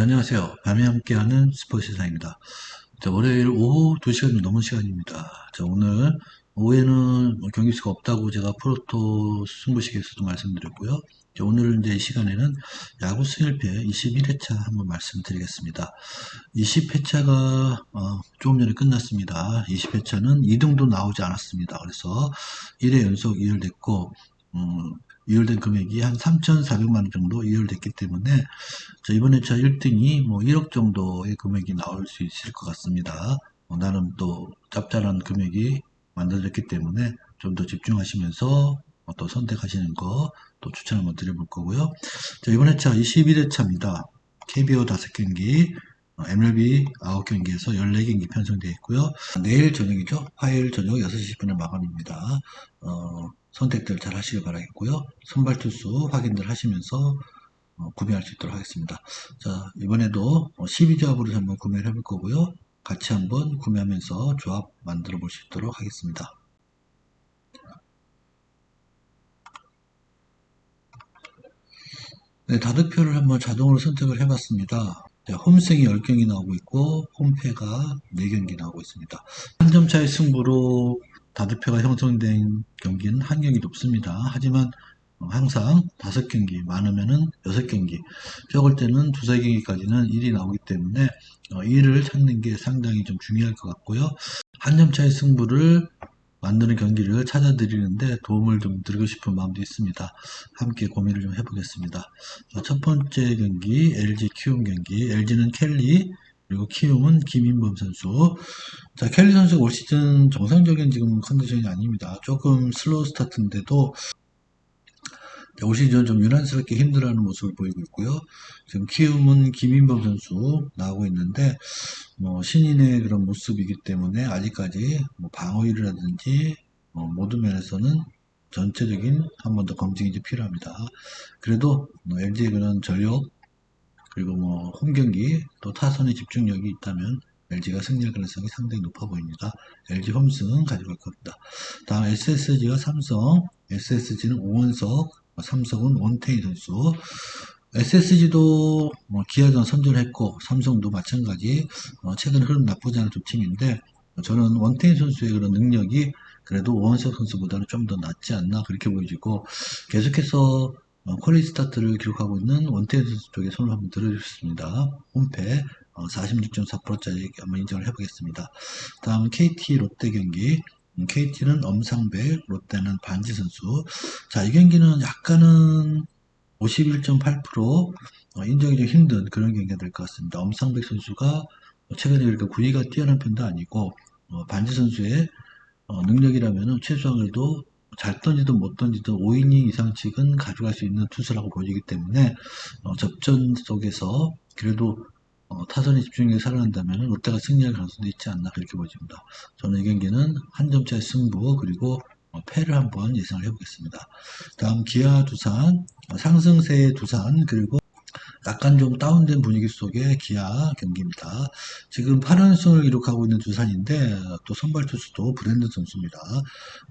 네, 안녕하세요. 밤에 함께하는 스포츠 세상입니다. 자, 월요일 오후 2시간 좀 넘은 시간입니다. 자, 오늘 오후에는 뭐 경기 수가 없다고 제가 프로토 승부식에서도 말씀드렸고요. 자, 오늘 이제 이 시간에는 야구 승일패 21회차 한번 말씀드리겠습니다. 20회차가 어, 조금 전에 끝났습니다. 20회차는 2등도 나오지 않았습니다. 그래서 1회 연속 이열됐고 음, 이율된 금액이 한 3,400만 원 정도 이율됐기 때문에 자, 이번 회차 1등이 뭐 1억 정도의 금액이 나올 수 있을 것 같습니다. 어, 나름 또 짭짤한 금액이 만들어졌기 때문에 좀 더 집중하시면서 어, 또 선택하시는 거 또 추천 한번 드려볼 거고요. 자, 이번 회차 21회차입니다. KBO 5경기, MLB 9경기에서 14경기 편성되어 있고요. 내일 저녁이죠. 화요일 저녁 6시 10분에 마감입니다. 어, 선택들 잘 하시길 바라겠고요. 선발 투수 확인들 하시면서 어, 구매할 수 있도록 하겠습니다. 자, 이번에도 12조합으로 한번 구매를 해볼 거고요. 같이 한번 구매하면서 조합 만들어 볼 수 있도록 하겠습니다. 네, 다득표를 한번 자동으로 선택을 해봤습니다. 네, 홈승이 10경기 나오고 있고 홈패가 4경기 나오고 있습니다. 한 점 차의 승부로 다득표가 형성된 경기는 한 경기 높습니다. 하지만 항상 다섯 경기 많으면은 여섯 경기 적을 때는 두세 경기까지는 1이 나오기 때문에 1을 찾는 게 상당히 좀 중요할 것 같고요. 한 점 차의 승부를 만드는 경기를 찾아드리는데 도움을 좀 드리고 싶은 마음도 있습니다. 함께 고민을 좀 해보겠습니다. 첫 번째 경기 LG 키움 경기 LG는 켈리 그리고 키움은 김인범 선수. 자, 켈리 선수가 올 시즌 정상적인 지금 컨디션이 아닙니다. 조금 슬로우 스타트인데도 올 시즌 좀 유난스럽게 힘들어하는 모습을 보이고 있고요. 지금 키움은 김인범 선수 나오고 있는데 뭐 신인의 그런 모습이기 때문에 아직까지 뭐 방어율이라든지 뭐 모든 면에서는 전체적인 한 번 더 검증이 필요합니다. 그래도 뭐 LG의 그런 전력 그리고 뭐 홈경기 또 타선의 집중력이 있다면 LG가 승리할 가능성이 상당히 높아 보입니다. LG 홈승 가져갈 겁니다. 다음 SSG와 삼성, SSG는 오원석, 삼성은 원태희 선수. SSG도 뭐 기아전 선전했고 삼성도 마찬가지 어 최근 흐름 나쁘지 않은 두 팀인데 저는 원태희 선수의 그런 능력이 그래도 오원석 선수보다는 좀 더 낫지 않나 그렇게 보여지고 계속해서 어, 퀄리티 스타트를 기록하고 있는 원태희 선수 쪽에 손을 한번 들어주셨습니다. 어, 46.4%짜리 한번 인정을 해보겠습니다. 다음 KT 롯데 경기 KT는 음, 엄상백, 롯데는 반지 선수. 자, 이 경기는 약간은 51.8% 어, 인정이 좀 힘든 그런 경기가 될 것 같습니다. 엄상백 선수가 최근에 그렇게 구위가 뛰어난 편도 아니고 어, 반지 선수의 어, 능력이라면 최소한 그래도 잘 던지든 못 던지든 5이닝 이상씩은 가져갈 수 있는 투수라고 보이기 때문에 어, 접전 속에서 그래도 어, 타선의 집중력이 살아난다면 롯데가 승리할 가능성도 있지 않나 그렇게 보입니다. 저는 이 경기는 한 점차의 승부 그리고 어, 패를 한번 예상을 해보겠습니다. 다음 기아 두산 상승세의 두산 그리고 약간 좀 다운된 분위기 속의 기아 경기입니다. 지금 8연승을 기록하고 있는 두산인데 또 선발 투수도 브랜드 선수입니다.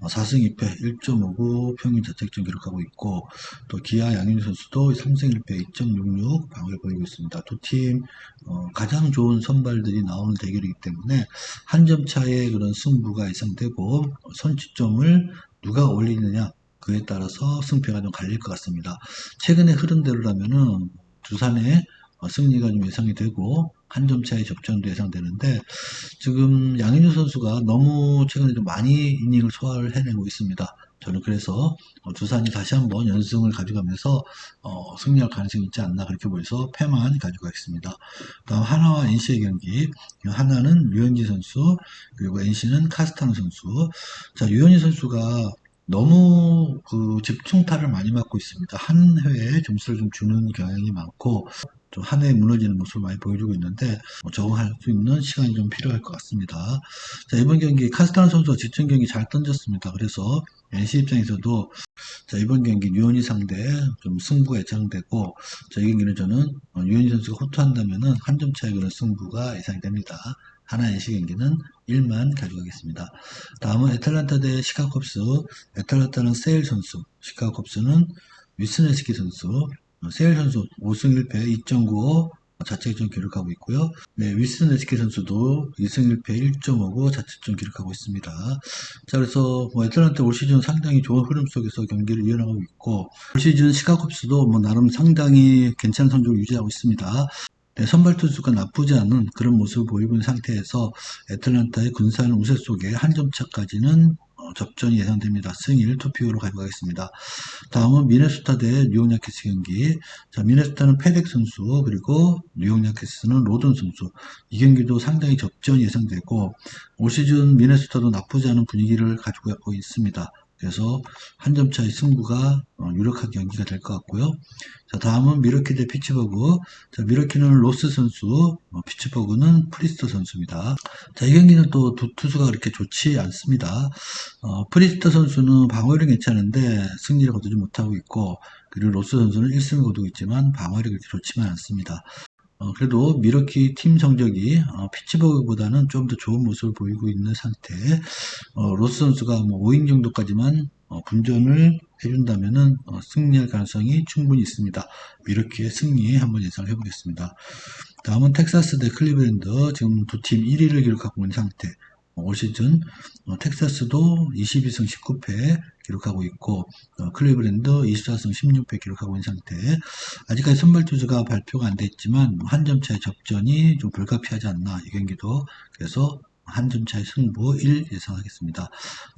4승 2패 1.59 평균 자책점 기록하고 있고 또 기아 양윤 선수도 3승 1패 2.66 방어를 보이고 있습니다. 두팀 어, 가장 좋은 선발들이 나오는 대결이기 때문에 한 점 차의 그런 승부가 예상되고 선취점을 누가 올리느냐 그에 따라서 승패가 좀 갈릴 것 같습니다. 최근의 흐름대로라면은 두산의 어, 승리가 좀 예상이 되고 한 점 차의 접전도 예상되는데 지금 양현우 선수가 너무 최근에 좀 많이 이닝을 소화를 해내고 있습니다. 저는 그래서 어, 두산이 다시 한번 연승을 가져가면서 어, 승리할 가능성이 있지 않나 그렇게 보여서 패만 가져가겠습니다. 다음 하나와 NC의 경기 하나는 류현진 선수 그리고 NC는 카스탄 선수 자 류현진 선수가 너무 그 집중타를 많이 맞고 있습니다. 한 회에 점수를 좀 주는 경향이 많고 좀 한해 무너지는 모습을 많이 보여주고 있는데 뭐 적응할 수 있는 시간이 좀 필요할 것 같습니다. 자, 이번 경기 카스탄 선수가 직전 경기 잘 던졌습니다. 그래서 NC 입장에서도 자, 이번 경기 유현이 상대 좀 승부가 예상되고 자, 이 경기는 저는 유현이 선수가 호투한다면은 한 점 차의 그런 승부가 예상됩니다. 하나의 시 경기는 1만 가져가겠습니다. 다음은 애틀란타 대 시카고 컵스. 애틀란타는 세일 선수, 시카고 컵스는 위스네스키 선수. 세일 선수 5승 1패 2.95 자책점 기록하고 있고요. 네, 윌슨 에스케 선수도 2승 1패 1.5고 자책점 기록하고 있습니다. 자, 그래서 뭐 애틀란타 올 시즌 상당히 좋은 흐름 속에서 경기를 이어나가고 있고 올 시즌 시카곱스도 뭐 나름 상당히 괜찮은 성적을 유지하고 있습니다. 네, 선발 투수가 나쁘지 않은 그런 모습을 보이고 있는 상태에서 애틀란타의 근사한 우세 속에 한 점 차까지는 어, 접전이 예상됩니다. 승일 투표로 가져가겠습니다. 다음은 미네소타 대 뉴욕 야키스 경기. 자, 미네소타는 페덱 선수 그리고 뉴욕 야키스는 로든 선수. 이 경기도 상당히 접전이 예상되고 올 시즌 미네소타도 나쁘지 않은 분위기를 가지고 있습니다. 그래서 한 점 차의 승부가 어, 유력한 경기가 될 것 같고요. 자, 다음은 미러키 대 피츠버그. 자, 미러키는 로스 선수, 어, 피츠버그는 프리스터 선수입니다. 자, 이 경기는 또 두 투수가 그렇게 좋지 않습니다. 어, 프리스터 선수는 방어력이 괜찮은데 승리를 거두지 못하고 있고, 그리고 로스 선수는 1승을 거두고 있지만 방어력이 그렇게 좋지만 않습니다. 어, 그래도 미러키 팀 성적이 어, 피츠버그보다는 좀 더 좋은 모습을 보이고 있는 상태. 어, 로스 선수가 뭐 5인 정도까지만 어, 분전을 해준다면은 어, 승리할 가능성이 충분히 있습니다. 미러키의 승리 한번 예상해 보겠습니다. 다음은 텍사스 대 클리브랜드 지금 두 팀 1위를 기록하고 있는 상태. 어, 올 시즌 어, 텍사스도 22승 19패 기록하고 있고 어, 클리브랜드 24승 16패 기록하고 있는 상태. 아직까지 선발 투수가 발표가 안 됐지만 한 점 차의 접전이 좀 불가피하지 않나 이 경기도 그래서 한점 차의 승부 1 예상하겠습니다.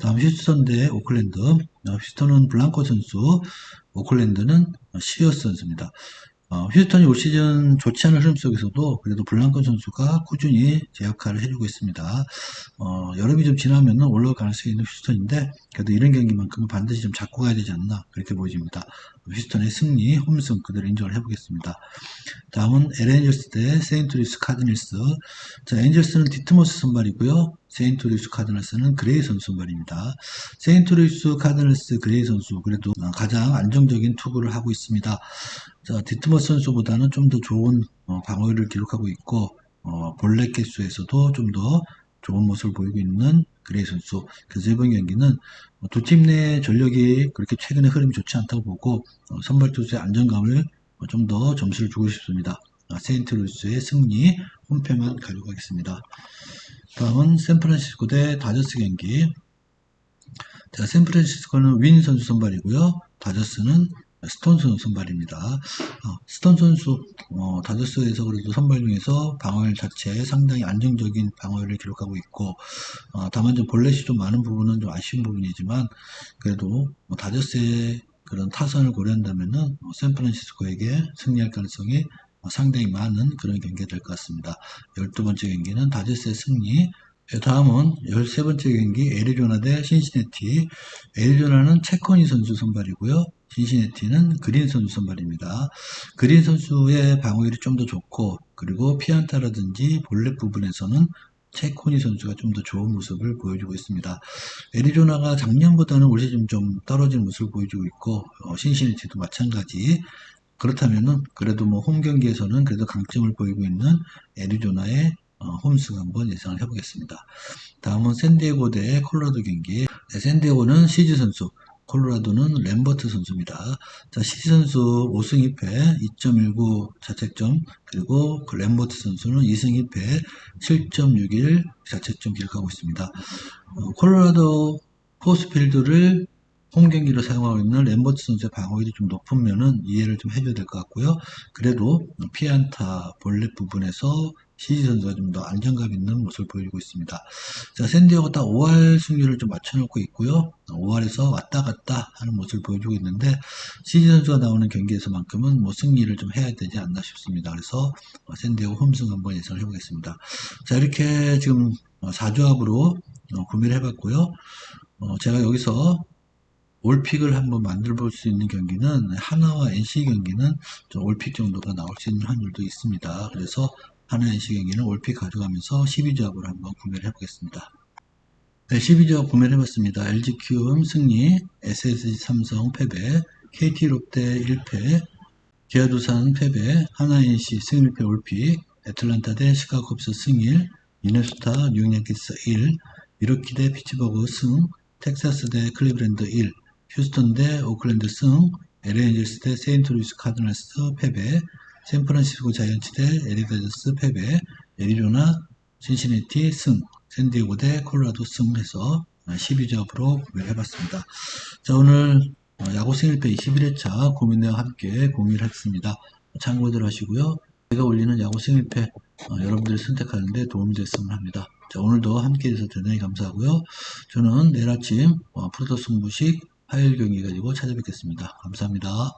다음 휴스턴 대 오클랜드. 어, 휴스턴은 블랑코 선수, 오클랜드는 시어스 선수입니다. 어, 휴스턴이 올 시즌 좋지 않은 흐름 속에서도 그래도 블랑코 선수가 꾸준히 제 역할을 해주고 있습니다. 어, 여름이 좀 지나면 올라올 가능성이 있는 휴스턴인데 그래도 이런 경기만큼은 반드시 좀 잡고 가야 되지 않나 그렇게 보여집니다. 휴스턴의 승리, 홈승 그대로 인정을 해보겠습니다. 다음은 LN젤스 대 세인트루이스 카드닐스. 자, 엔젤스는 디트모스 선발이고요. 세인트루이스 카드닐스는 그레이 선수 선발입니다. 세인트루이스 카드닐스 그레이 선수 그래도 가장 안정적인 투구를 하고 있습니다. 자, 디트모스 선수보다는 좀 더 좋은 어, 방어율을 기록하고 있고 어, 본래 개수에서도 좀 더 좋은 모습을 보이고 있는 그레이 선수. 그래서 이번 경기는 두 팀 내 전력이 그렇게 최근에 흐름이 좋지 않다고 보고 어, 선발 투수의 안정감을 좀 더 점수를 주고 싶습니다. 아, 세인트루이스의 승리 홈패만 가져가겠습니다. 다음은 샌프란시스코 대 다저스 경기. 자, 샌프란시스코는 윈 선수 선발이고요. 다저스는 스톤 선수 선발입니다. 어, 스톤 선수 어, 다저스에서 그래도 선발 중에서 방어율 자체 상당히 안정적인 방어율을 기록하고 있고 어, 다만 좀 볼넷이 좀 많은 부분은 좀 아쉬운 부분이지만 그래도 뭐 다저스의 그런 타선을 고려한다면은 어, 샌프란시스코에게 승리할 가능성이 어, 상당히 많은 그런 경기가 될 것 같습니다. 12번째 경기는 다저스의 승리, 네, 다음은 13번째 경기 애리조나 대 신시내티. 애리조나는 체코니 선수 선발이고요. 신시내티는 그린 선수 선발입니다. 그린 선수의 방어율이 좀 더 좋고 그리고 피안타라든지 볼넷 부분에서는 체코니 선수가 좀 더 좋은 모습을 보여주고 있습니다. 애리조나가 작년보다는 올 시즌 좀 떨어진 모습을 보여주고 있고 어, 신시내티도 마찬가지. 그렇다면은 그래도 뭐 홈 경기에서는 그래도 강점을 보이고 있는 애리조나의 어, 홈승 한번 예상을 해보겠습니다. 다음은 샌디에고 대 콜로라도 경기. 네, 샌디에고는 시즈 선수, 콜로라도는 램버트 선수입니다. 자, 시즈 선수 5승 2패, 2.19 자책점, 그리고 그 램버트 선수는 2승 2패, 7.61 자책점 기록하고 있습니다. 어, 콜로라도 포스필드를 홈 경기로 사용하고 있는 램버트 선수의 방어율이 좀 높은 면은 이해를 좀 해줘야 될 것 같고요. 그래도 피안타 볼넷 부분에서 시지 선수가 좀 더 안정감 있는 모습을 보여주고 있습니다. 자, 샌디어가 딱 5할 승률을 좀 맞춰놓고 있고요. 5할에서 왔다 갔다 하는 모습을 보여주고 있는데 시지 선수가 나오는 경기에서만큼은 뭐 승리를 좀 해야 되지 않나 싶습니다. 그래서 샌디어 홈승 한번 예상을 해보겠습니다. 자, 이렇게 지금 4조합으로 구매를 해봤고요. 어, 제가 여기서 올픽을 한번 만들어 볼 수 있는 경기는 하나와 NC 경기는 좀 올픽 정도가 나올 수 있는 확률도 있습니다. 그래서 하나 NC 경기는 올픽 가져가면서 12조합으로 한번 구매를 해보겠습니다. 네, 12조합 구매를 해봤습니다. LG 키움 승리, SSG 삼성 패배, KT 롯데 1패, 기아 두산 패배, 하나 NC 승 1패 올픽, 애틀란타 대 시카고컵스 승일, 미네소타 뉴욕 양키스 1, 미러키 대 피츠버그 승, 텍사스 대 클리브랜드 1, 휴스턴 대 오클랜드 승, LA 엔젤스 대 세인트루이스 카드널스 패배, 샌프란시스코 자이언츠 대 LA 다저스 패배, 애리조나 신시내티 승, 샌디에고 대 콜로라도 승 해서 12접으로 구매를 해봤습니다. 자, 오늘 어, 야구 생일페이 11회차 고민 내와 함께 공유를 했습니다. 참고들 하시고요. 제가 올리는 야구 생일패 어, 여러분들이 선택하는데 도움이 됐으면 합니다. 자, 오늘도 함께 해주셔서 대단히 감사하고요. 저는 내일 아침 어, 프로토 승부식 화요일 경기 가지고 찾아뵙겠습니다. 감사합니다.